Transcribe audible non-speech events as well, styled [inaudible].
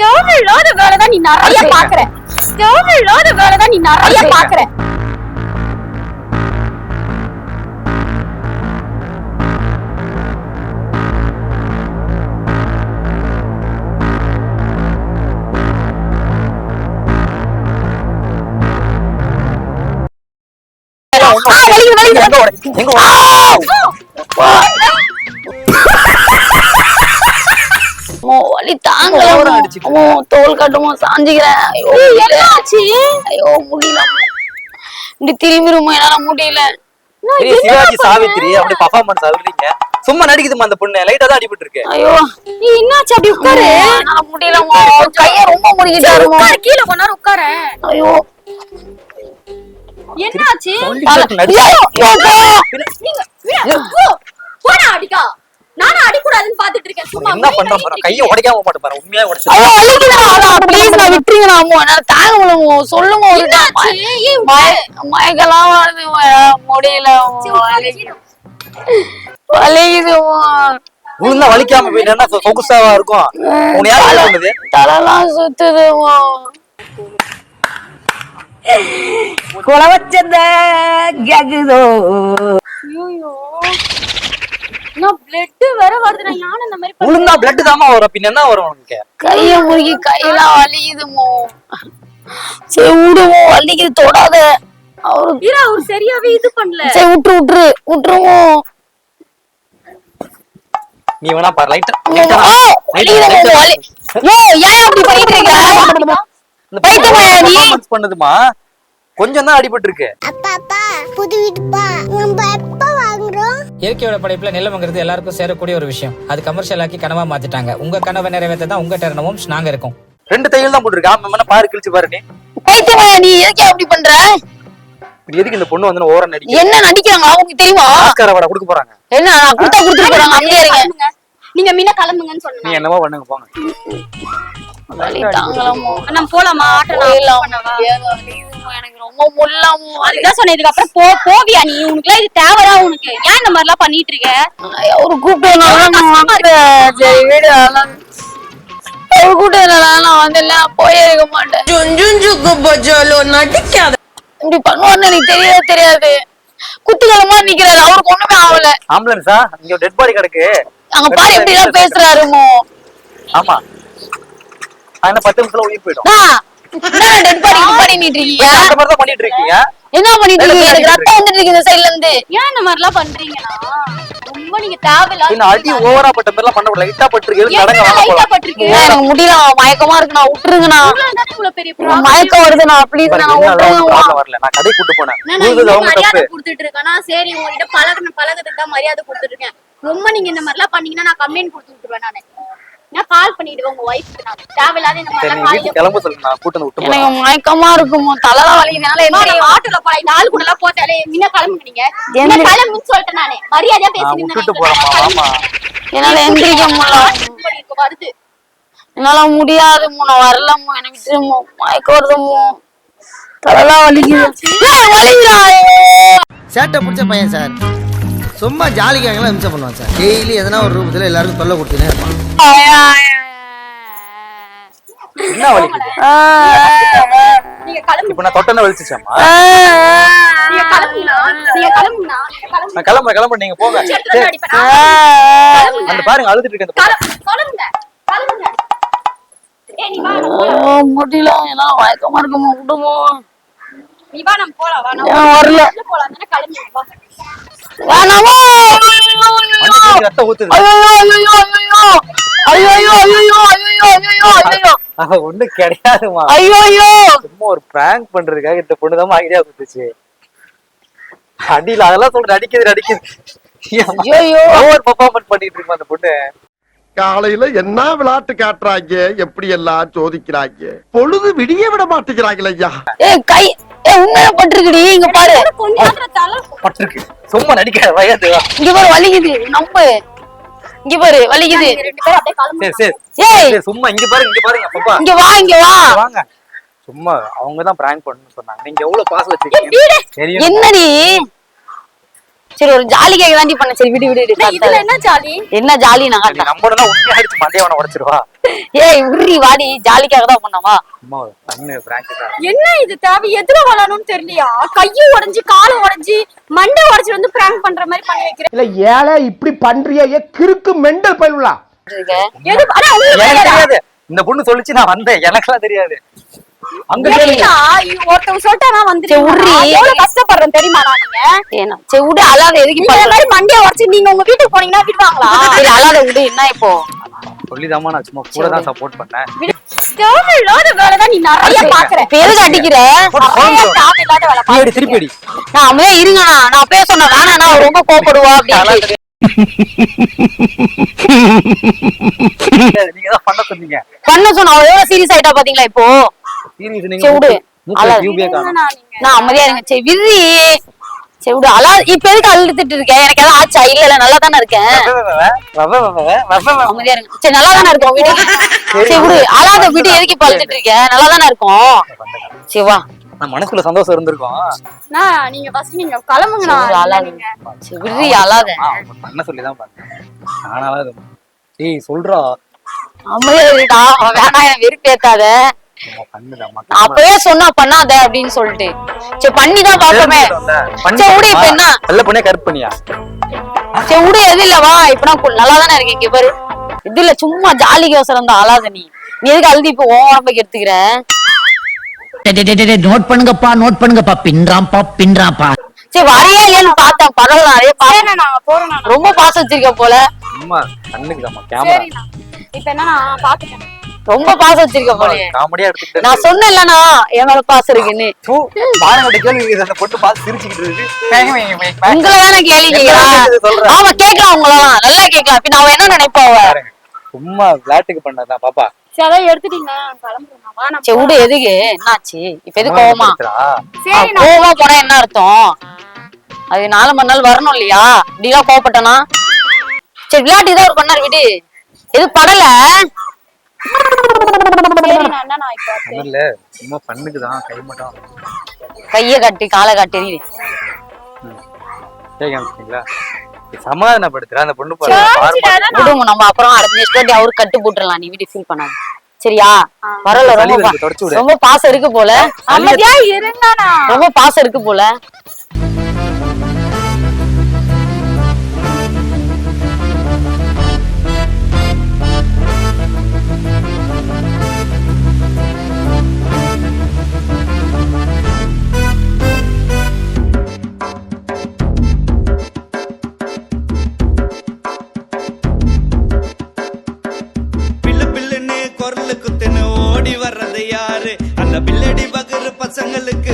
Stove வேலை தான் நீ நிறைய பாக்குற ஸ்டவ் இல்லாத வேலை தான் நீ நிறைய பாக்குற எங்க ஓடு? எங்க ஓடு வலி. அம்மோ, தோல் கட்டுமோ சாஞ்சுக்கிறேன். ஐயோ என்னாச்சு? ஐயோ முடியல. இப்படி திரும்பிருமோ என்னால முடியல. சிவாஜி சாவித்திரி அப்படி பர்ஃபார்மன்ஸ் ஆகுறீங்க சும்மா நடிக்குதுமா அந்த பொண்ணு. லைட்டா தான் அடிபட்டு இருக்கு. ஐயோ. நீ என்னாச்சு? அப்படி உட்காரு. முடியல. கைய ரொம்ப முடிக்கிட்டாருமோ உட்காரு. கீழே கொஞ்ச நேரம் உட்கார. ஐயோ. என்னாச்சு? ஐயோ, போடா அடிக்கா. நானும் அடிக்கூடாதுன்னு பாத்துட்டு இருக்கேன் சும்மா என்ன பண்ற பாரு? கைய உடைக்காம போட்டு பாரு. உண்மையா உடைச்சு ஐயோ அழுகுறா ப்ளீஸ் நான் விட்டுறீங்க அம்மா. நான் தாங்க முடியல சொல்லுங்க ஒரு மயக்கலாம் வருது முடியல வலிக்குதுமா உள்ள வலிக்காம போயிட்டா சொகுசாவா இருக்கும்? தலலாம் யார் பண்ணுது தலைலாம் சுத்துதுமா குளவச்சந்த ஐயோ. விழுந்தா பிளட் தாமா வரும். பின்ன என்ன வரும் உனக்கு? கைய முறுக்கி கையெல்லாம் வலிக்குதுமோ சரி விடுமோ வலிக்குது தொடாத. அவரு வீரா அவர் சரியாவே இது பண்ணல. சரி விட்டுரு விட்டுரு. விட்டுருமோ நீ வேணா பாரு பண்ணுதுமா கொஞ்சம் தான் அடிபட்டு இருக்கு? அப்பா அப்பா புது வீட்டுப்பா. வாங்குறோம் இயற்கையோட படைப்புல நிலம்ங்கிறது எல்லாருக்கும் சேரக்கூடிய ஒரு விஷயம். அது கமர்ஷியல் ஆக்கி கனவா மாத்திட்டாங்க. உங்க கனவை நிறைவேற்ற தான் உங்க டெரனமும் நாங்க இருக்கோம். ரெண்டு தையல் தான் போட்டுருக்கு? பாரு கிழிச்சு பாரு நீ. பைத்தியமாயா நீ எதுக்கு அப்படி பண்ற? எதுக்கு இந்த பொண்ணு வந்து ஓரம் நடிக்க என்ன நடிக்கிறாங்க? அவங்களுக்கு தெரியுமா? ஆஸ்கார் அவார்டை கொடுக்க போறாங்க. என்ன நான் கொடுத்தா கொடுத்துட்டு போறாங்க? அப்படியே இருங்க. நீங்க மீன கிளம்புங்கன்னு சொன்னேன். நீ என்னமோ பண்ணுங்க போங்க. வலி தாங்கலாமோ? நம்ம போலாமா? ஆட்டோ எனக்கு ரொம்ப அதுதான் சொன்னேன். இதுக்கப்புறம் போ போவியா நீ? உனக்கு இது தேவையா உனக்கு. ஏன் இந்த மாதிரி எல்லாம் பண்ணிட்டு இருக்க? வீடு அதெல்லாம் அவரு கூப்பிட்டதுனால நான் வந்தேன்ல போயே இருக்க மாட்டேன். இப்படி பண்ணுவான்னு எனக்கு தெரியவே தெரியாது. குத்துக்கலமா நிக்கிறாரு. அவருக்கு ஒண்ணுமே ஆகல. ஆம்புலன்ஸா? இங்க டெட் பாடி கிடக்கு. அங்க பாரு எப்படி எல்லாம் பேசுறாருமோ. ஆமா. ஆனா பத்து நிமிஷத்துல உயிர் போயிடும். டெட் பாடி பாடி நிட்டு இருக்கீங்க அந்த மாதிரி தான் பண்ணிட்டு இருக்கீங்க? என்ன பண்ணிட்டு இருக்கீங்க? எனக்கு ரத்தம் வந்துட்டு இருக்கு இந்த சைடுல இருந்து. ஏன் இந்த மாதிரி எல்லாம் பண்றீங்களா ரொம்ப நீங்க தேவையில்லாத பின்ன அடி ஓவரா பட்ட மாதிரி எல்லாம் பண்ண முடியல. லைட்டா பட்டிருக்கு நடங்க என்ன வாங்க லைட்டா போலாம் பட்டிருக்கு? ஏன் எனக்கு முடியல மயக்கமா இருக்கு நான் விட்டுருங்கண்ணா. இவ்வளவு பெரிய. மயக்கம் ப்ளீஸ் பாருங்க, நான் விட்டுருங்க வரல. நான் கடை கூட்டு போனேன். நான் அவங்க மரியாதை கொடுத்துட்டு இருக்கேனா. சரி உங்ககிட்ட பழகுன பழகத்துக்கு தான் மரியாதை கொடுத்துட்டு இருக்கேன். ரொம்ப நீங்க இந்த மாதிரி எல்லாம் பண்ணீங்கன்னா நான் கம்ப்ளைண்ட் கொடுத்து விட்டுருவேன் நானு. நான் கால் பண்ணிடுவேன் உங்க ஒய்ஃப்க்கு நான் தேவையில்லாத இந்த மாதிரி கிளம்ப சொல்லுங்க நான் விட்டு எனக்கு மயக்கமா இருக்குமோ தலைலாம் வலிக்குதுனால என்ன ஆட்டோல இந்த ஆள் கூட எல்லாம் போத்தாலே முன்ன கிளம்புங்க நீங்க? எந்திரி. கிளம்புன்னு சொல்லிட்டேன் நானு. மரியாதையா போறேம்மா வாமா என்னால எந்திரிக்க முடியல. வருது. என்னால முடியாதுமோ நான் வரலமோ எனக்கு மயக்கம் வருதுமோ தலைலாம் வலிக்குதா. சேட்டை பிடிச்ச பையன் சார். சும்மா ஜாலிக்காகலாம் இம்சம் பண்ணுவான் சார் டெய்லி எதனா ஒரு ரூபத்தில் எல்லாருக்கும் தொல்லை கொடுத்துனே இருப்பான் என்ன வலிக்குது நீங்க கிளம்பு இப்ப நான் தொட்டனை வலிச்சுச்சாமா நீங்க கிளம்புங்களா நீங்க கிளம்புங்களா நீங்க கிளம்புங்க. நான் கிளம்புறேன் கிளம்புறேன். நீங்க போங்க. எடுத்துட்டு வந்து அடிப்பேன். நான். அந்த பாருங்க அழுதுட்டு இருக்கு அந்த பொண்ணு. கிளம்பு- கிளம்புங்க. கிளம்புங்க. ஏய் நீ வா நம்ம போலாம். முடியல என்னால மயக்கமா இருக்குமோ விடுமோ வரல? ஒண்ணு கிடையாதுமா ஐயோ சும்மா ஒரு பிராங்க் பண்றதுக்காக இந்த பொண்ணுதான் ஐடியா கொடுத்துச்சு. அடியில அதெல்லாம் சொல்ற அடிக்குது. அடிக்குது ஓவர் பர்ஃபார்மன்ஸ் பண்ணிட்டு இருக்கோம் அந்த பொண்ணு? காலையில என்ன விளையாட்டு காட்டுறாங்க? எப்படி எல்லாம் சோதிக்கிறாங்க? பொழுது விடிய விட மாட்டேங்கிறாங்களே ஐயா. ஏய் கை ஏய் உண்மையா பட்டிருக்குடி? இங்க பாரு. பட்டிருக்கு. சும்மா நடிக்காத வயது இங்க பாரு வலிக்குது. நம்பு. இங்க பாரு வலிக்குது. நீங்க ரெண்டு பேரும் அப்படியே கிளம்புங்க சரி சரி. ஏய். சும்மா இங்க பாருங்க இங்க பாருங்க பாப்பா இங்க வா இங்க வா. வாங்க. சும்மா அவங்க தான் பிராங்க் பண்ணணும்னு சொன்னாங்க. நீங்க எவ்வளவு பாசம் வச்சிருக்கீங்க என்னடி? சரி ஒரு ஜாலிக்காக தாண்டி பண்ண? சரி விடு விடு விடு இதுல. என்ன ஜாலி என்ன ஜாலி நான் நீ காட்டுறேன். நம்பணும்னா உண்மையா அடிச்சு மண்டையவனை உடைச்சிருவா. ஏய் உருறி வாடி ஜாலிக்காக தான் பண்ணவா அம்மா பண்ணு பிராங்க் தான் என்ன இது தேவை? எதுல விளாடணும்னு தெரியலையா? கையும் உடைஞ்சு காலும் உடைஞ்சு மண்டை உடைச்சு வந்து பிராங்க் பண்ற மாதிரி பண்ணி வைக்கிறேன். இல்ல ஏழை இப்படி பண்றியே ஏ கிறுக்கு மெண்டல் பயிலுலா இருக்க. எது ஆனா உங்களுக்கு எனக்கு தெரியாதா? தெரியாது? இந்த பொண்ணு சொல்லிச்சு நான் வந்தேன். எனக்கெல்லாம் தெரியாது. அங்க ஒருத்தவங்க சொல்லிட்டா நான் வந்துருக்கேன் கஷ்டப்படுறேன் தெரியுமா நான் நீங்க? ஏன்னா. சரி விடு அழாத எதுக்கு இந்த? மாதிரி மண்டைய உடைச்சு நீங்க உங்க வீட்டுக்கு போனீங்கன்னா விடுவாங்களா? சரி அழாத விடு என்ன இப்போ? சொல்லிதாம்மா நான் சும்மா கூட தான் சப்போர்ட் பண்ணேன். ரொம்ப கோப்படுவா அப்படின்னு. [laughs] பண்ண சொன்னீங்க. பண்ண சொன்ன எவ்வளவு சீரியஸ் ஆயிட்டா பாத்தீங்களா இப்போ? சீரியஸ் சரி, நீங்க நான் அமைதியா இருங்க. சரி விதி சரி விடு. அழா இப்ப எதுக்கு அழுதுட்டு இருக்கேன் எனக்கு ஏதாவது ஆச்சா? இல்ல இல்ல நல்லா தானே இருக்கேன் அமைதியா இருங்க. சரி நல்லா தானே இருக்கும் வீடு. சரி விடு. அழாத வீடு. எதுக்கு இப்ப அழுதுட்டு இருக்க? நல்லா தானே இருக்கும். சரி வா. நான் மனசுக்குள்ள சந்தோஷம் இருந்திருக்கும். நான் நீங்க ஃபர்ஸ்ட் நீங்க கிளம்புங்க சரி, நான் அழாத. பண்ண சொல்லி தான் நானால ஏய் சொல்றா. அமைதியா வேணாம் வெறுப்பேத்தாத. அப்பவே சொன்னா பண்ணாத அப்படின்னு சொல்லிட்டு. சரி பண்ணி தான் பாப்போமே சரி விடு இப்ப என்ன? நல்ல பொண்ணே கருப்பு பண்ணியா? சரி விடு எது இல்ல வா இப்ப நான் நல்லா தானே இருக்கேன் இங்க பாரு. இது இல்ல சும்மா ஜாலிக்கு அவசரம் தான் அழாத நீ. நீ எதுக்கு அழுதி இப்ப உன் உடம்புக்கு எடுத்துக்கிற நோட் பண்ணுங்கப்பா நோட் பண்ணுங்கப்பா. பின்றாம்பா பின்றாம்பா சரி வரையா இல்லையான்னு பார்த்தேன் பரவாயில்ல நிறைய போறோம் ரொம்ப பாசம் வச்சிருக்க போல. அம்மா கண்ணுக்குதாம்மா கேமரா இப்ப என்ன நான் பாத்துட்டேன் ரொம்ப பாசம் வச்சிருக்க போல காமெடியா எடுத்துக்கிட்டு நான் சொன்னேன்லண்ணா என் மேல பாசம் இருக்குன்னு. தூ, பாருங்க கேள்வி கேக்குது. அந்த பொண்ணு பார்த்து சிரிச்சுக்கிட்டு இருக்கு. வேக, வேக, வேக, வேக. உங்களை தானே கேள்வி. கேட்கலாம் ஆமா கேட்கலாம் உங்களெல்லாம். நல்லா கேட்கலாம். பின்ன அவன் என்ன நினைப்பா அவ? பாருங்க. சும்மா விளையாட்டுக்கு பண்ணதான் பாப்பா. சரி விடு எதுக்கு? என்னாச்சு? இப்ப எது கோவமா? கோவமா போனா என்ன அர்த்தம்? அது நாலு மணி நாள் வரணும் இல்லையா? இப்படிலாம் கோவப்பட்டனா? சரி விளையாட்டு ஏதாவது ஒரு பண்ணாரு விடு. எது படல? சும்மா பண்ணுக்குதான் கை மட்டும். கைய கட்டி காலை கட்டி எறியுது. கேட்க ஆரம்பிச்சிங்களா சமாதானப்படுத்துறா அந்த பொண்ணு பாரு பாரு. விடுங்க நம்ம அப்புறம் அடுத்த நெக்ஸ்ட் வாட்டி அவருக்கு கட்டு போட்டுடலாம் நீ வீட்டு ஃபீல் பண்ணாத. சரியா? வரல ரொம்ப பாசம் இருக்கு போல. ரொம்ப பாசம் இருக்கு போல. குரலு குத்துன்னு ஓடி வர்றது யாரு? அந்த பில்லடி பகரு பசங்களுக்கு